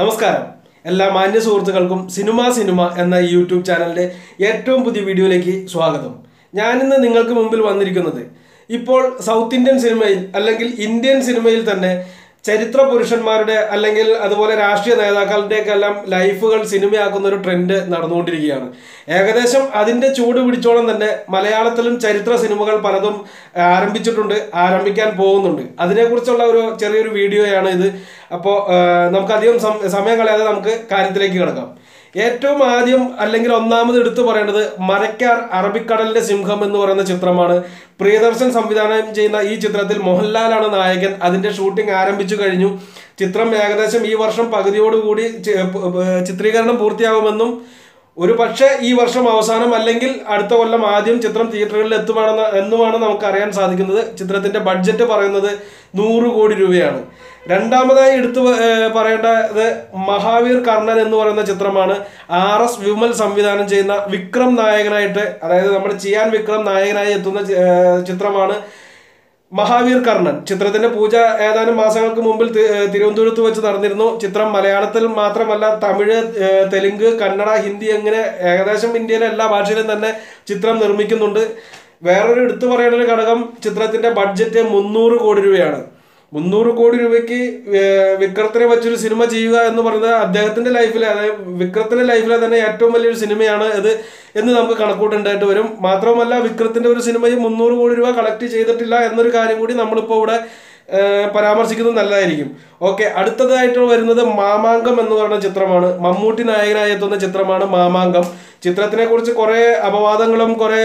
നമസ്കാരം. എല്ലാ മാന്യ സുഹൃത്തുക്കൾക്കും സിനിമ സിനിമ എന്ന യൂട്യൂബ് ചാനലിന്റെ ഏറ്റവും പുതിയ വീഡിയോയിലേക്ക് സ്വാഗതം. ഞാനിന്ന് നിങ്ങൾക്ക് മുമ്പിൽ വന്നിരിക്കുന്നത് ഇപ്പോൾ സൗത്ത് ഇന്ത്യൻ സിനിമയിൽ അല്ലെങ്കിൽ ഇന്ത്യൻ സിനിമയിൽ തന്നെ ചരിത്ര പുരുഷന്മാരുടെ അല്ലെങ്കിൽ അതുപോലെ രാഷ്ട്രീയ നേതാക്കളുടെയൊക്കെ എല്ലാം ലൈഫുകൾ സിനിമയാക്കുന്ന ഒരു ട്രെൻഡ് നടന്നുകൊണ്ടിരിക്കുകയാണ്. ഏകദേശം അതിന്റെ ചൂട് പിടിച്ചോളം തന്നെ മലയാളത്തിലും ചരിത്ര സിനിമകൾ പലതും ആരംഭിച്ചിട്ടുണ്ട് ആരംഭിക്കാൻ പോകുന്നുണ്ട്. അതിനെക്കുറിച്ചുള്ള ഒരു ചെറിയൊരു വീഡിയോയാണ് ഇത്. അപ്പോൾ നമുക്ക് അധികം സമയം കളയാതെ നമുക്ക് കാര്യത്തിലേക്ക് കിടക്കാം. ഏറ്റവും ആദ്യം അല്ലെങ്കിൽ ഒന്നാമത് എടുത്തു പറയേണ്ടത് മരക്കാർ അറബിക്കടലിന്റെ സിംഹം എന്ന് പറയുന്ന ചിത്രമാണ്. പ്രിയദർശൻ സംവിധാനം ചെയ്യുന്ന ഈ ചിത്രത്തിൽ മോഹൻലാലാണ് നായകൻ. അതിന്റെ ഷൂട്ടിംഗ് ആരംഭിച്ചു കഴിഞ്ഞു. ചിത്രം ഏകദേശം ഈ വർഷം പകുതിയോടുകൂടി ചിത്രീകരണം പൂർത്തിയാകുമെന്നും ഒരു പക്ഷേ ഈ വർഷം അവസാനം അല്ലെങ്കിൽ അടുത്ത കൊല്ലം ആദ്യം ചിത്രം തിയേറ്ററുകളിൽ എത്തുവാണെന്ന് എന്നുമാണ് നമുക്ക് അറിയാൻ സാധിക്കുന്നത്. ചിത്രത്തിന്റെ ബഡ്ജറ്റ് പറയുന്നത് നൂറ് കോടി രൂപയാണ്. രണ്ടാമതായി എടുത്തു പറയേണ്ടത് മഹാവീർ കർണൻ എന്ന് പറയുന്ന ചിത്രമാണ്. ആർ എസ് വിമൽ സംവിധാനം ചെയ്യുന്ന വിക്രം നായകനായിട്ട് അതായത് നമ്മുടെ ചിയാൻ വിക്രം നായകനായി എത്തുന്ന ചിത്രമാണ്. മഹാവീർ കർണൻ. ചിത്രത്തിന്റെ പൂജ ഏതാനും മാസങ്ങൾക്ക് മുമ്പിൽ തിരുവനന്തപുരത്ത് വെച്ച് നടന്നിരുന്നു. ചിത്രം മലയാളത്തിൽ മാത്രമല്ല തമിഴ് തെലുങ്ക് കന്നഡ ഹിന്ദി അങ്ങനെ ഏകദേശം ഇന്ത്യയിലെ എല്ലാ ഭാഷയിലും തന്നെ ചിത്രം നിർമ്മിക്കുന്നുണ്ട്. വേറൊരു എടുത്തു പറയേണ്ട ഒരു ഘടകം ചിത്രത്തിന്റെ ബഡ്ജറ്റ് മുന്നൂറ് കോടി രൂപയാണ്. മുന്നൂറ് കോടി രൂപയ്ക്ക് വിക്രത്തിനെ വെച്ചൊരു സിനിമ ചെയ്യുക എന്ന് പറയുന്നത് അദ്ദേഹത്തിന്റെ ലൈഫിലെ അതായത് വിക്രത്തിന്റെ ലൈഫിലെ തന്നെ ഏറ്റവും വലിയൊരു സിനിമയാണ് ഇത് എന്ന് നമുക്ക് കണക്കൂട്ടുണ്ടായിട്ട് വരും. മാത്രമല്ല വിക്രത്തിന്റെ ഒരു സിനിമയും മുന്നൂറ് കോടി രൂപ കളക്ട് ചെയ്തിട്ടില്ല എന്നൊരു കാര്യം കൂടി നമ്മളിപ്പോൾ ഇവിടെ പരാമർശിക്കുന്നത് നല്ലതായിരിക്കും. ഓക്കെ അടുത്തതായിട്ട് വരുന്നത് മാമാങ്കം എന്ന് പറയുന്ന ചിത്രമാണ്. മമ്മൂട്ടി നായകനായി എത്തുന്ന ചിത്രമാണ് മാമാങ്കം. ചിത്രത്തിനെ കുറിച്ച് കുറേ അപവാദങ്ങളും കുറേ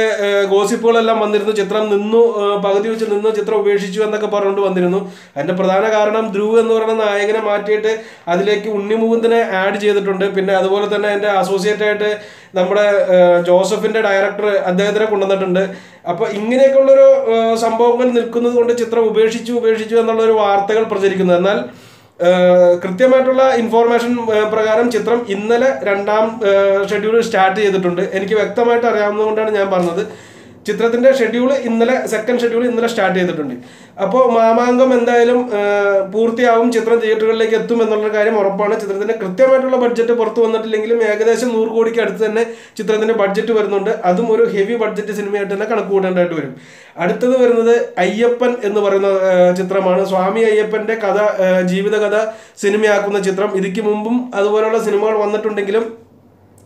ഗോസിപ്പുകളെല്ലാം വന്നിരുന്നു. ചിത്രം നിന്നു പകുതി വെച്ച് നിന്നു ചിത്രം ഉപേക്ഷിച്ചു എന്നൊക്കെ പറഞ്ഞുകൊണ്ട് വന്നിരുന്നു. അതിന്റെ പ്രധാന കാരണം ധ്രുവ് എന്ന് പറയുന്ന നായകനെ മാറ്റിയിട്ട് അതിലേക്ക് ഉണ്ണിമുകുന്ദനെ ആഡ് ചെയ്തിട്ടുണ്ട്. പിന്നെ അതുപോലെ തന്നെ അതിന്റെ അസോസിയേറ്റ് ആയിട്ട് നമ്മുടെ ജോസഫിന്റെ ഡയറക്ടർ അദ്ദേഹത്തിനെ കൊണ്ടുവന്നിട്ടുണ്ട്. അപ്പൊ ഇങ്ങനെയൊക്കെയുള്ളൊരു സംഭവങ്ങൾ നിൽക്കുന്നത് കൊണ്ട് ചിത്രം ഉപേക്ഷിച്ചു ഉപേക്ഷിച്ചു എന്നുള്ള ഒരു വാർത്തകൾ പ്രചരിക്കുന്നത് എന്നാൽ കൃത്യമായിട്ടുള്ള ഇൻഫോർമേഷൻ പ്രകാരം ചിത്രം ഇന്നലെ രണ്ടാം ഷെഡ്യൂൾ സ്റ്റാർട്ട് ചെയ്തിട്ടുണ്ട്. എനിക്ക് വ്യക്തമായിട്ട് അറിയാവുന്നതുകൊണ്ടാണ് ഞാൻ പറഞ്ഞത്. ചിത്രത്തിന്റെ ഷെഡ്യൂൾ ഇന്നലെ സെക്കൻഡ് ഷെഡ്യൂൾ ഇന്നലെ സ്റ്റാർട്ട് ചെയ്തിട്ടുണ്ട്. അപ്പോൾ മാമാങ്കം എന്തായാലും പൂർത്തിയാവും ചിത്രം തിയേറ്ററുകളിലേക്ക് എത്തും എന്നുള്ള കാര്യം ഉറപ്പാണ്. ചിത്രത്തിന്റെ കൃത്യമായിട്ടുള്ള ബഡ്ജറ്റ് പുറത്തു വന്നിട്ടില്ലെങ്കിലും ഏകദേശം നൂറ് കോടിക്ക് അടുത്ത് തന്നെ ചിത്രത്തിന്റെ ബഡ്ജറ്റ് വരുന്നുണ്ട്. അതും ഒരു ഹെവി ബഡ്ജറ്റ് സിനിമയായിട്ട് തന്നെ കണക്ക് കൂട്ടേണ്ടതായിട്ട് വരും. അടുത്തത് വരുന്നത് അയ്യപ്പൻ എന്ന് പറയുന്ന ചിത്രമാണ്. സ്വാമി അയ്യപ്പന്റെ കഥ ജീവിതകഥ സിനിമയാക്കുന്ന ചിത്രം. ഇതിക്ക് മുമ്പും അതുപോലെയുള്ള സിനിമകൾ വന്നിട്ടുണ്ടെങ്കിലും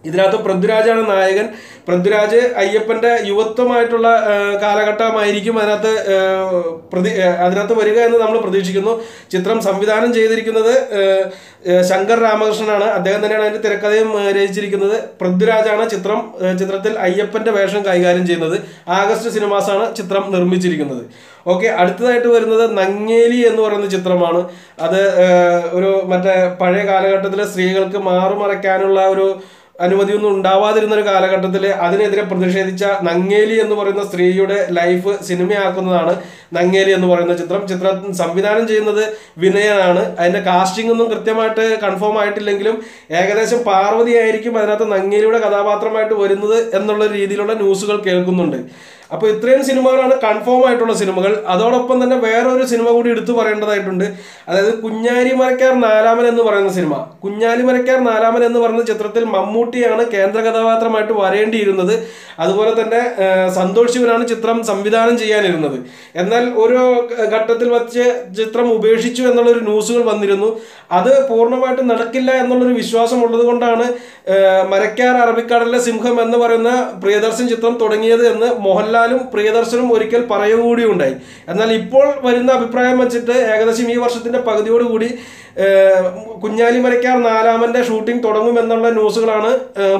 ഇതിനകത്ത് പൃഥ്വിരാജാണ് നായകൻ. പൃഥ്വിരാജ് അയ്യപ്പന്റെ യുവത്വമായിട്ടുള്ള കാലഘട്ടമായിരിക്കും അതിനകത്ത് പ്രതി അതിനകത്ത് വരിക എന്ന് നമ്മൾ പ്രതീക്ഷിക്കുന്നു. ചിത്രം സംവിധാനം ചെയ്തിരിക്കുന്നത് ശങ്കർ രാമകൃഷ്ണനാണ്. അദ്ദേഹം തന്നെയാണ് അതിന്റെ തിരക്കഥയും രചിച്ചിരിക്കുന്നത്. പൃഥ്വിരാജാണ് ചിത്രം ചിത്രത്തിൽ അയ്യപ്പന്റെ വേഷം കൈകാര്യം ചെയ്യുന്നത്. ആഗസ്റ്റ് സിനിമാസാണ് ചിത്രം നിർമ്മിച്ചിരിക്കുന്നത്. ഓക്കെ അടുത്തതായിട്ട് വരുന്നത് നങ്ങേലി എന്ന് പറയുന്ന ചിത്രമാണ്. അത് ഒരു മറ്റേ പഴയ കാലഘട്ടത്തിലെ സ്ത്രീകൾക്ക് മാറുമറയ്ക്കാനുള്ള ഒരു അനുമതിയൊന്നും ഉണ്ടാവാതിരുന്ന ഒരു കാലഘട്ടത്തിൽ അതിനെതിരെ പ്രതിഷേധിച്ച നങ്ങേലി എന്ന് പറയുന്ന സ്ത്രീയുടെ ലൈഫ് സിനിമയാക്കുന്നതാണ് നങ്ങേലി എന്ന് പറയുന്ന ചിത്രം. ചിത്രം സംവിധാനം ചെയ്യുന്നത് വിനയനാണ്. അതിന്റെ കാസ്റ്റിംഗ് ഒന്നും കൃത്യമായിട്ട് കൺഫേം ആയിട്ടില്ലെങ്കിലും ഏകദേശം പാർവതി ആയിരിക്കും അതിനകത്ത് നങ്ങേലിയുടെ കഥാപാത്രമായിട്ട് വരുന്നത് എന്നുള്ള രീതിയിലുള്ള ന്യൂസുകൾ കേൾക്കുന്നുണ്ട്. അപ്പൊ ഇത്രയും സിനിമകളാണ് കൺഫേം ആയിട്ടുള്ള സിനിമകൾ. അതോടൊപ്പം തന്നെ വേറൊരു സിനിമ കൂടി എടുത്തു പറയേണ്ടതായിട്ടുണ്ട്. അതായത് കുഞ്ഞാലി മരക്കാർ നാലാമൻ എന്ന് പറയുന്ന സിനിമ. കുഞ്ഞാലി മരക്കാർ നാലാമൻ എന്ന് പറയുന്ന ചിത്രത്തിൽ മമ്മൂട്ടിയാണ് കേന്ദ്ര കഥാപാത്രമായിട്ട് വരേണ്ടിയിരുന്നത്. അതുപോലെ തന്നെ സന്തോഷ് ശിവനാണ് ചിത്രം സംവിധാനം ചെയ്യാനിരുന്നത്. എന്നാൽ ഓരോ ഘട്ടത്തിൽ വച്ച് ചിത്രം ഉപേക്ഷിച്ചു എന്നുള്ളൊരു ന്യൂസുകൾ വന്നിരുന്നു. അത് പൂർണമായിട്ടും നടക്കില്ല എന്നുള്ളൊരു വിശ്വാസം ഉള്ളത് കൊണ്ടാണ് മരക്കാർ അറബിക്കടലിലെ സിംഹം എന്ന് പറയുന്ന പ്രിയദർശൻ ചിത്രം തുടങ്ങിയത് എന്ന് മോഹൻലാലും പ്രിയദർശനും ഒരിക്കൽ പറയുകൂടി ഉണ്ടായി എന്നാൽ ഇപ്പോൾ വരുന്ന അഭിപ്രായം വെച്ചിട്ട് ഏകദേശം ഈ വർഷത്തിന്റെ പകുതിയോടുകൂടി ഏഹ്, കുഞ്ഞാലി മരക്കാർ നാലാമന്റെ ഷൂട്ടിംഗ് തുടങ്ങുമെന്നുള്ള ന്യൂസുകളാണ്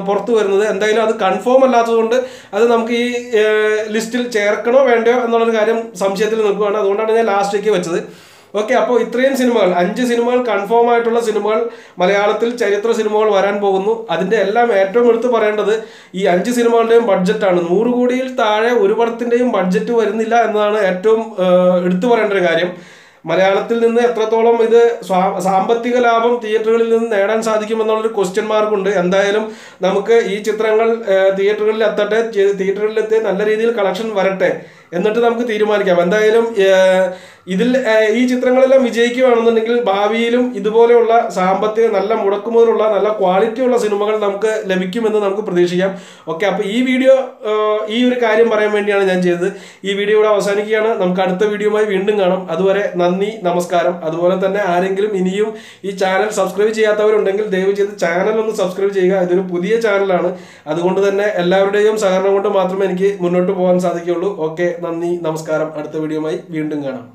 പുറത്തു വരുന്നത്. എന്തായാലും അത് കൺഫേം അല്ലാത്തതുകൊണ്ട് അത് നമുക്ക് ഈ ലിസ്റ്റിൽ ചേർക്കണോ വേണ്ടയോ എന്നുള്ളൊരു കാര്യം സംശയത്തിൽ നിൽക്കുകയാണ്. അതുകൊണ്ടാണ് ഞാൻ ലാസ്റ്റിലേക്ക് വെച്ചത്. ഓക്കെ അപ്പോൾ ഇത്രയും സിനിമകൾ അഞ്ച് സിനിമകൾ കൺഫേം ആയിട്ടുള്ള സിനിമകൾ മലയാളത്തിൽ ചരിത്ര സിനിമകൾ വരാൻ പോകുന്നു. അതിന്റെ എല്ലാം ഏറ്റവും എടുത്തു പറയേണ്ടത് ഈ അഞ്ച് സിനിമകളുടെയും ബഡ്ജറ്റാണ് നൂറ് കോടിയിൽ താഴെ ഒരു പടത്തിന്റെയും ബഡ്ജറ്റ് വരുന്നില്ല എന്നതാണ് ഏറ്റവും എടുത്തു പറയേണ്ട ഒരു കാര്യം. മലയാളത്തിൽ നിന്ന് എത്രത്തോളം ഇത് സാമ്പത്തിക ലാഭം തിയേറ്ററുകളിൽ നിന്ന് നേടാൻ സാധിക്കുമെന്നുള്ളൊരു ക്വസ്റ്റ്യൻ മാർക്കുണ്ട് എന്തായാലും നമുക്ക് ഈ ചിത്രങ്ങൾ തിയേറ്ററുകളിൽ എത്തട്ടെ തിയേറ്ററുകളിലെത്തി നല്ല രീതിയിൽ കളക്ഷൻ വരട്ടെ എന്നിട്ട് നമുക്ക് തീരുമാനിക്കാം. എന്തായാലും ഇതിൽ ഈ ചിത്രങ്ങളെല്ലാം വിജയിക്കുകയാണെന്നുണ്ടെങ്കിൽ ഭാവിയിലും ഇതുപോലെയുള്ള സാമ്പത്തിക നല്ല മുടക്കുമുതലുള്ള നല്ല ക്വാളിറ്റി ഉള്ള സിനിമകൾ നമുക്ക് ലഭിക്കുമെന്ന് നമുക്ക് പ്രതീക്ഷിക്കാം. ഓക്കെ അപ്പോൾ ഈ വീഡിയോ ഈ ഒരു കാര്യം പറയാൻ വേണ്ടിയാണ് ഞാൻ ചെയ്തത്. ഈ വീഡിയോ ഇവിടെ അവസാനിക്കുകയാണ്. നമുക്ക് അടുത്ത വീഡിയോയുമായി വീണ്ടും കാണാം. അതുവരെ നന്ദി നമസ്കാരം. അതുപോലെ തന്നെ ആരെങ്കിലും ഇനിയും ഈ ചാനൽ സബ്സ്ക്രൈബ് ചെയ്യാത്തവരുണ്ടെങ്കിൽ ദയവ് ചെയ്ത് ചാനൽ ഒന്ന് സബ്സ്ക്രൈബ് ചെയ്യുക. ഇതൊരു പുതിയ ചാനലാണ്. അതുകൊണ്ട് തന്നെ എല്ലാവരുടെയും സഹകരണം കൊണ്ട് മാത്രമേ എനിക്ക് മുന്നോട്ട് പോകാൻ സാധിക്കുകയുള്ളൂ. ഓക്കെ നന്ദി നമസ്കാരം. അടുത്ത വീഡിയോയുമായി വീണ്ടും കാണാം.